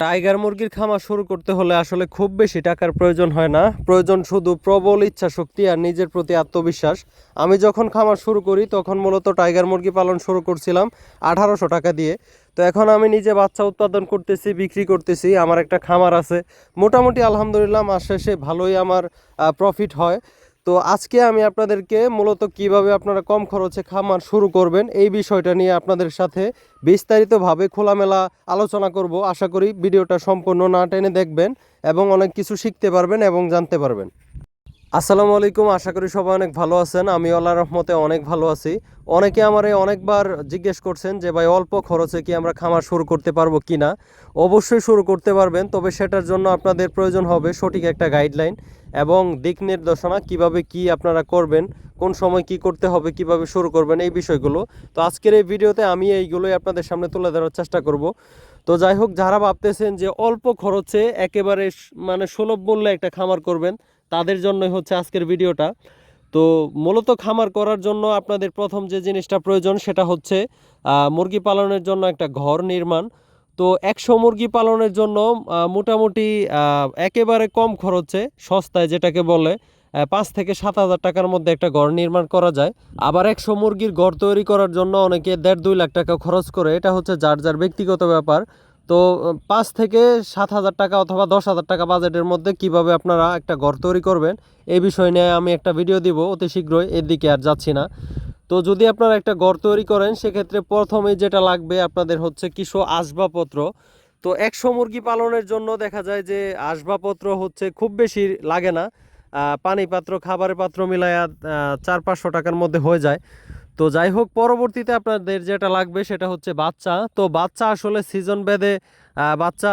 Tiger মুরগির খামার শুরু করতে হলে আসলে খুব বেশি টাকার প্রয়োজন হয় না। প্রয়োজন শুধু প্রবল ইচ্ছা শক্তি আর নিজের প্রতি আত্মবিশ্বাস। আমি যখন খামার শুরু করি, তখন মূলত টাইগার মুরগি পালন শুরু করছিলাম আঠারোশো টাকা দিয়ে। তো এখন আমি নিজে বাচ্চা উৎপাদন করতেছি, বিক্রি করতেছি, আমার একটা খামার আছে। মোটামুটি আলহামদুলিল্লাহ, মাস শেষে ভালোই আমার প্রফিট হয়। তো আজকে আমি আপনাদেরকে মূলত কীভাবে আপনারা কম খরচে খামার শুরু করবেন এই বিষয়টা নিয়ে আপনাদের সাথে বিস্তারিতভাবে খোলামেলা আলোচনা করব। আশা করি ভিডিওটা সম্পূর্ণ না টেনে দেখবেন এবং অনেক কিছু শিখতে পারবেন এবং জানতে পারবেন। আসসালামু আলাইকুম, আশা করি সবাই অনেক ভালো আছেন। আমি আল্লাহ রহমতে অনেক ভালো আছি। অনেকে আমারে অনেকবার জিজ্ঞেস করছেন যে, ভাই, অল্প খরচে কি আমরা খামার শুরু করতে পারব কি না? অবশ্যই শুরু করতে পারবেন, তবে সেটার জন্য আপনাদের প্রয়োজন হবে সঠিক একটা গাইডলাইন এবং দিক নির্দেশনা, কীভাবে কি আপনারা করবেন, কোন সময় কি করতে হবে, কীভাবে শুরু করবেন, এই বিষয়গুলো। তো আজকের এই ভিডিওতে আমি এইগুলোই আপনাদের সামনে তুলে ধরার চেষ্টা করব। তো যাই হোক, যারা ভাবতেছেন যে অল্প খরচে একেবারে মানে সুলভ মূল্যে একটা খামার করবেন তাদের জন্যই হচ্ছে আজকের ভিডিওটা। তো মূলত খামার করার জন্য আপনাদের প্রথম যে জিনিসটা প্রয়োজন সেটা হচ্ছে মুরগি পালনের জন্য একটা ঘর নির্মাণ। তো একশো মুরগি পালনের জন্য মোটামুটি একেবারে কম খরচে, সস্তায় যেটাকে বলে পাঁচ থেকে সাত হাজার টাকার মধ্যে একটা ঘর নির্মাণ করা যায়। আবার একশো মুরগির ঘর তৈরি করার জন্য অনেকে দেড় দুই লাখ টাকা খরচ করে, এটা হচ্ছে যার যার ব্যক্তিগত ব্যাপার। তো পাঁচ থেকে সাত হাজার টাকা অথবা দশ হাজার টাকা বাজেটের মধ্যে কীভাবে আপনারা একটা ঘর তৈরি করবেন, এই বিষয় নিয়ে আমি একটা ভিডিও দিব অতি শীঘ্রই, এর দিকে আর যাচ্ছি না। তো, যদি আপনারা একটা ঘর তৈরি করেন, সেক্ষেত্রে প্রথমে যেটা লাগবে আপনাদের হচ্ছে কিছু আসবাবপত্র। তো, একশো মুরগি পালনের জন্য দেখা যায় যে আসবাবপত্র হচ্ছে খুব বেশি লাগে না। পানি পাত্র খাবারের পাত্র মিলায়া চার পাঁচশো টাকার মধ্যে হয়ে যায়। তো যাই হোক, পরবর্তীতে আপনাদের যেটা লাগবে সেটা হচ্ছে বাচ্চা। তো বাচ্চা আসলে সিজন ভেদে বাচ্চা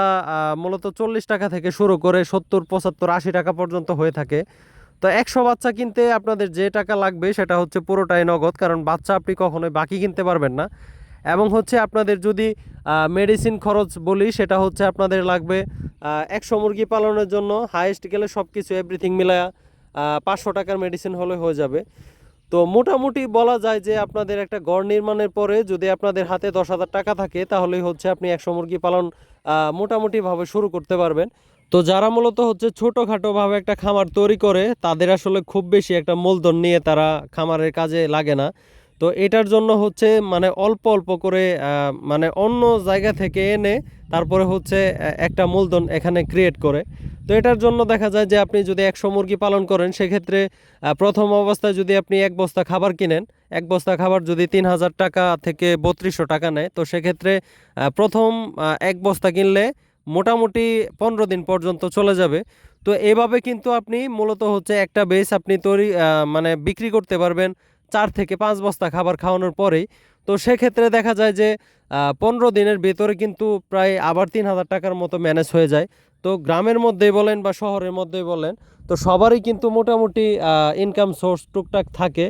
মূলত চল্লিশ টাকা থেকে শুরু করে সত্তর, পঁচাত্তর, আশি টাকা পর্যন্ত হয়ে থাকে। তো একশো বাচ্চা কিনতে আপনাদের যে টাকা লাগবে সেটা হচ্ছে পুরোটাই নগদ, কারণ বাচ্চা আপনি কখনোই বাকি কিনতে পারবেন না। এবং হচ্ছে আপনাদের যদি মেডিসিন খরচ বলি, সেটা হচ্ছে আপনাদের লাগবে একশো মুরগি পালনের জন্য হায়েস্ট গেলে সব কিছু এভরিথিং মিলায়া পাঁচশো টাকার মেডিসিন হলে হয়ে যাবে। তো মোটামুটি বলা যায় যে আপনাদের একটা গড় নির্মাণের পরে যদি আপনাদের হাতে দশ হাজার টাকা থাকে, তাহলেই হচ্ছে আপনি একশো মুরগি পালন মোটামুটিভাবে শুরু করতে পারবেন। তো যারা মূলত হচ্ছে ছোটোখাটোভাবে একটা খামার তৈরি করে, তাদের আসলে খুব বেশি একটা মূলধন নিয়ে তারা খামারের কাজে লাগে না। তো এটার জন্য হচ্ছে মানে অল্প অল্প করে মানে অন্য জায়গা থেকে এনে তারপরে হচ্ছে একটা মূলধন এখানে ক্রিয়েট করে। তো এটার জন্য দেখা যায় যে আপনি যদি একশো মুরগি পালন করেন, সেক্ষেত্রে প্রথম অবস্থায় যদি আপনি এক বস্তা খাবার কিনেন, এক বস্তা খাবার যদি তিন হাজার টাকা থেকে বত্রিশশো টাকা নেয়, তো সেক্ষেত্রে প্রথম এক বস্তা কিনলে মোটামুটি পনেরো দিন পর্যন্ত চলে যাবে। তো এভাবে কিন্তু আপনি মূলত হচ্ছে একটা বেস আপনি তৈরি মানে বিক্রি করতে পারবেন চার থেকে পাঁচ বস্তা খাবার খাওয়ানোর পরেই। তো সেক্ষেত্রে দেখা যায় যে পনেরো দিনের ভেতরে কিন্তু প্রায় আবার তিন হাজার টাকার মতো ম্যানেজ হয়ে যায়। তো গ্রামের মধ্যেই বলেন বা শহরের মধ্যেই বলেন, তো সবারই কিন্তু মোটামুটি ইনকাম সোর্স টুকটাক থাকে।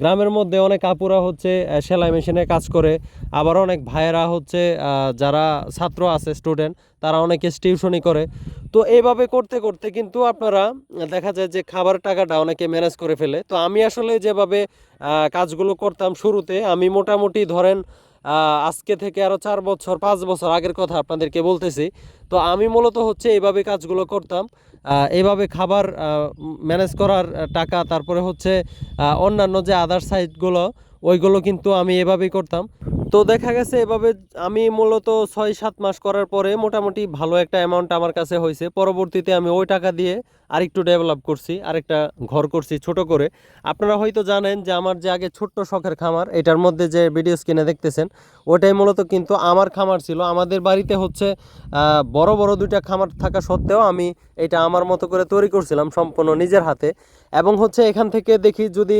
গ্রামের মধ্যে অনেক আপুরা হচ্ছে সেলাই মেশিনে কাজ করে। আবার অনেক ভাইয়েরা হচ্ছে যারা ছাত্র আছে স্টুডেন্ট তারা অনেকে টিউশনি করে। তো এইভাবে করতে করতে কিন্তু আপনারা, দেখা যায় যে খাবার টাকাটা অনেকে ম্যানেজ করে ফেলে। তো আমি আসলে যেভাবে কাজগুলো করতাম শুরুতে, আমি মোটামুটি ধরেন আজকে থেকে আরও চার বছর, পাঁচ বছর আগের কথা আপনাদেরকে বলতেছি। তো আমি মূলত হচ্ছে এইভাবে কাজগুলো করতাম। এইভাবে খাবার ম্যানেজ করার টাকা, তারপরে হচ্ছে অন্যান্য যে আদার সাইডগুলো ওইগুলো কিন্তু আমি এভাবেই করতাম। তো দেখা গেছে এভাবে আমি মূলত ছয় সাত মাস করার পরে মোটামুটি ভালো একটা অ্যামাউন্ট আমার কাছে হয়েছে। পরবর্তীতে আমি ওই টাকা দিয়ে আরেকটু ডেভেলপ করছি, আরেকটা ঘর করছি ছোট করে। আপনারা হয়তো জানেন যে আমার যে আগে ছোট্ট শখের খামার, এটার মধ্যে যে ভিডিও স্ক্রিনে দেখতেছেন, ওটাই মূলত কিন্তু আমার খামার ছিল। আমাদের বাড়িতে হচ্ছে বড় বড় দুইটা খামার থাকা সত্ত্বেও আমি এটা আমার মতো করে তৈরি করছিলাম সম্পূর্ণ নিজের হাতে। এবং হচ্ছে এখান থেকে দেখি যদি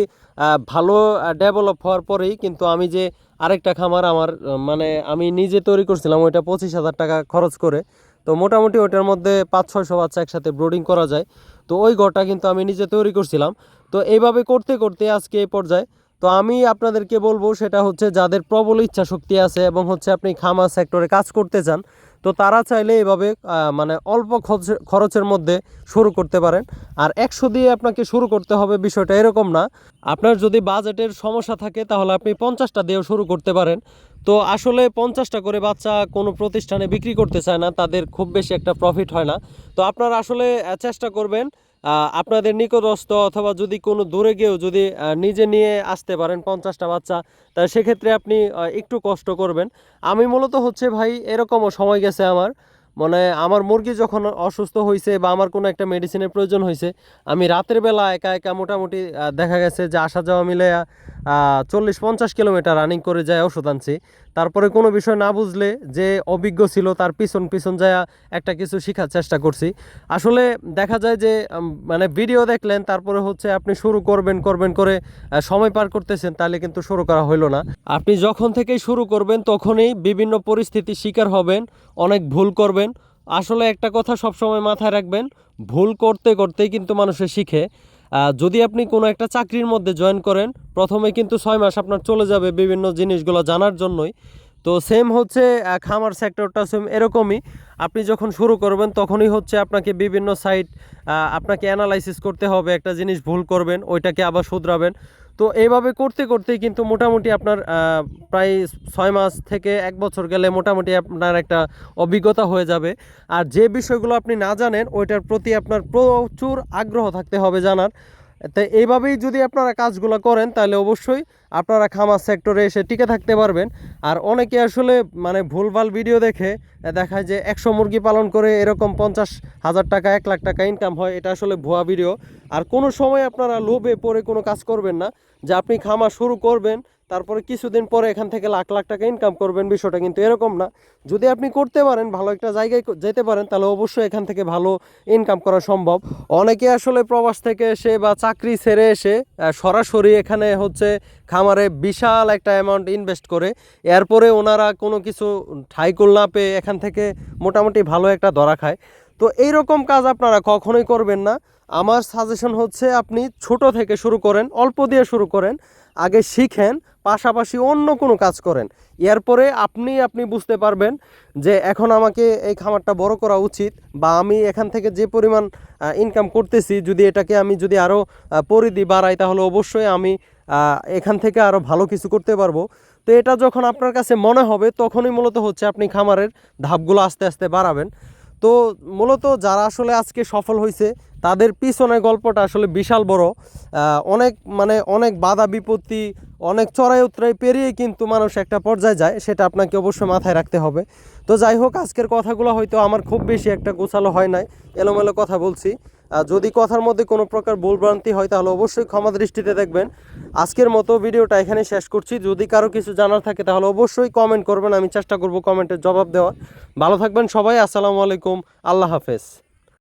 ভালো ডেভেলপ হওয়ার পরেই কিন্তু আমি যে আরেকটা খামার আমার মানে আমি নিজে তৈরি করছিলাম, ওইটা পঁচিশ হাজার টাকা খরচ করে। তো মোটামুটি ওইটার মধ্যে পাঁচ, ছয়শো বাচ্চা একসাথে ব্রোডিং করা যায়। তো ওই ঘরটা কিন্তু আমি নিজে তৈরি করছিলাম। তো এইভাবে করতে করতে আজকে এই পর্যায়ে, তো আমি আপনাদেরকে বলব সেটা হচ্ছে যাদের প্রবল ইচ্ছা শক্তি আছে এবং হচ্ছে আপনি খামার সেক্টরে কাজ করতে চান তো তারা চাইলে এভাবে মানে অল্প খরচে- খরচের মধ্যে শুরু করতে পারেন। আর একশো দিয়ে আপনাকে শুরু করতে হবে বিষয়টা এরকম না। আপনার যদি বাজেটের সমস্যা থাকে তাহলে আপনি পঞ্চাশটা দিয়েও শুরু করতে পারেন। তো আসলে পঞ্চাশটা করে বাচ্চা কোনো প্রতিষ্ঠানে বিক্রি করতে চায় না, তাদের খুব বেশি একটা প্রফিট হয় না। তো আপনারা আসলে চেষ্টা করবেন আপনাদের নিকটস্থ অথবা যদি কোনো দূরে গিয়েও যদি নিজে নিয়ে আসতে পারেন পঞ্চাশটা বাচ্চা, তা সেক্ষেত্রে আপনি একটু কষ্ট করবেন। আমি মূলত হচ্ছে ভাই এরকমও সময় গেছে আমার মানে আমার মুরগি যখন অসুস্থ হয়েছে বা আমার কোনো একটা মেডিসিনের প্রয়োজন হয়েছে আমি রাতের বেলা একা একা মোটামুটি দেখা গেছে যে আসা যাওয়া মিলে চল্লিশ পঞ্চাশ কিলোমিটার রানিং করে যায় ওষুধ আনছি। তারপরে কোনো বিষয় না বুঝলে যে অভিজ্ঞ ছিল তার পিছন পিছন যায় একটা কিছু শেখার চেষ্টা করছি। আসলে দেখা যায় যে মানে ভিডিও দেখলেন, তারপরে হচ্ছে আপনি শুরু করবেন করবেন করে সময় পার করতেছেন, তাহলে কিন্তু শুরু করা হইল না। আপনি যখন থেকেই শুরু করবেন, তখনই বিভিন্ন পরিস্থিতির শিকার হবেন, অনেক ভুল করবেন। আসলে একটা কথা সবসময় মাথায় রাখবেন, ভুল করতে, করতেই কিন্তু মানুষে শিখে। যদি আপনি কোনো একটা চাকরির মধ্যে জয়েন করেন, প্রথমে কিন্তু ছয় মাস আপনার চলে যাবে বিভিন্ন জিনিসগুলো জানার জন্যই। তো সেম হচ্ছে খামার সেক্টরটা সেম এরকমই। আপনি যখন শুরু করবেন, তখনই হচ্ছে আপনাকে বিভিন্ন সাইট আপনাকে অ্যানালাইসিস করতে হবে, একটা জিনিস ভুল করবেন, ওইটাকে আবার শুধরাবেন। তো এইভাবে করতে করতে কিন্তু মোটামুটি আপনার প্রায় ছয় মাস থেকে এক বছর গেলে মোটামুটি আপনার একটা অভিজ্ঞতা হয়ে যাবে। আর যে বিষয়গুলো আপনি না জানেন, ওইটার প্রতি আপনার প্রচুর আগ্রহ থাকতে হবে জানার। তাই এইভাবেই যদি আপনারা কাজগুলো করেন, তাহলে অবশ্যই আপনারা খামার সেক্টরে এসে টিকে থাকতে পারবেন। আর অনেকে আসলে মানে ভুলভাল ভিডিও দেখে দেখায় যে একশো মুরগি পালন করে এরকম পঞ্চাশ হাজার টাকা, এক লাখ টাকা ইনকাম হয়, এটা আসলে ভুয়া ভিডিও। আর কোনো সময় আপনারা লোভে পড়ে কোনো কাজ করবেন না। যে আপনি খামার শুরু করবেন তারপরে কিছুদিন পরে এখান থেকে লাখ লাখ টাকা ইনকাম করবেন, বিষয়টা কিন্তু এরকম না। যদি আপনি করতে পারেন, ভালো একটা জায়গায় যেতে পারেন, তাহলে অবশ্যই এখান থেকে ভালো ইনকাম করা সম্ভব। অনেকে আসলে প্রবাস থেকে এসে বা চাকরি ছেড়ে এসে সরাসরি এখানে হচ্ছে খামারে বিশাল একটা অ্যামাউন্ট ইনভেস্ট করে, এরপরে ওনারা কোনো কিছু ঠাইকুল না পেয়ে এখান থেকে মোটামুটি ভালো একটা ধরা খায়। তো এইরকম কাজ আপনারা কখনোই করবেন না। আমার সাজেশন হচ্ছে আপনি ছোট থেকে শুরু করেন, অল্প দিয়ে শুরু করেন, আগে শিখেন, পাশাপাশি অন্য কোনো কাজ করেন। এরপরে আপনি আপনি বুঝতে পারবেন যে এখন আমাকে এই খামারটা বড় করা উচিত বা আমি এখান থেকে যে পরিমাণ ইনকাম করতেছি, যদি এটাকে আমি যদি আরও পরিধি বাড়াই, তাহলে অবশ্যই আমি এখান থেকে আরও ভালো কিছু করতে পারব। তো এটা যখন আপনার কাছে মনে হবে, তখনই মূলত হচ্ছে আপনি খামারের ধাপগুলো আস্তে আস্তে বাড়াবেন। তো মূলত যারা আসলে আজকে সফল হয়েছে তাদের পিছনে গল্পটা আসলে বিশাল বড়। অনেক মানে অনেক বাধা বিপত্তি, অনেক চড়াই উতরাই পেরিয়ে কিন্তু মানুষ একটা পর্যায়ে যায়, সেটা আপনাকে অবশ্যই মাথায় রাখতে হবে। তো যাই হোক, আজকের কথাগুলো হয়তো আমার খুব বেশি একটা গোছালো হয় নাই, এলোমেলো কথা বলছি। যদি কথার মধ্যে কোনো প্রকার ভুলভ্রান্তি হয়, তাহলে অবশ্যই ক্ষমা দৃষ্টিতে দেখবেন। আজকের মতো ভিডিওটা এখানে শেষ করছি। যদি কারও কিছু জানার থাকে, তাহলে অবশ্যই কমেন্ট করবেন। আমি চেষ্টা করব কমেন্টের জবাব দেওয়ার। ভালো থাকবেন সবাই। আসসালামু আলাইকুম। আল্লাহ হাফেজ।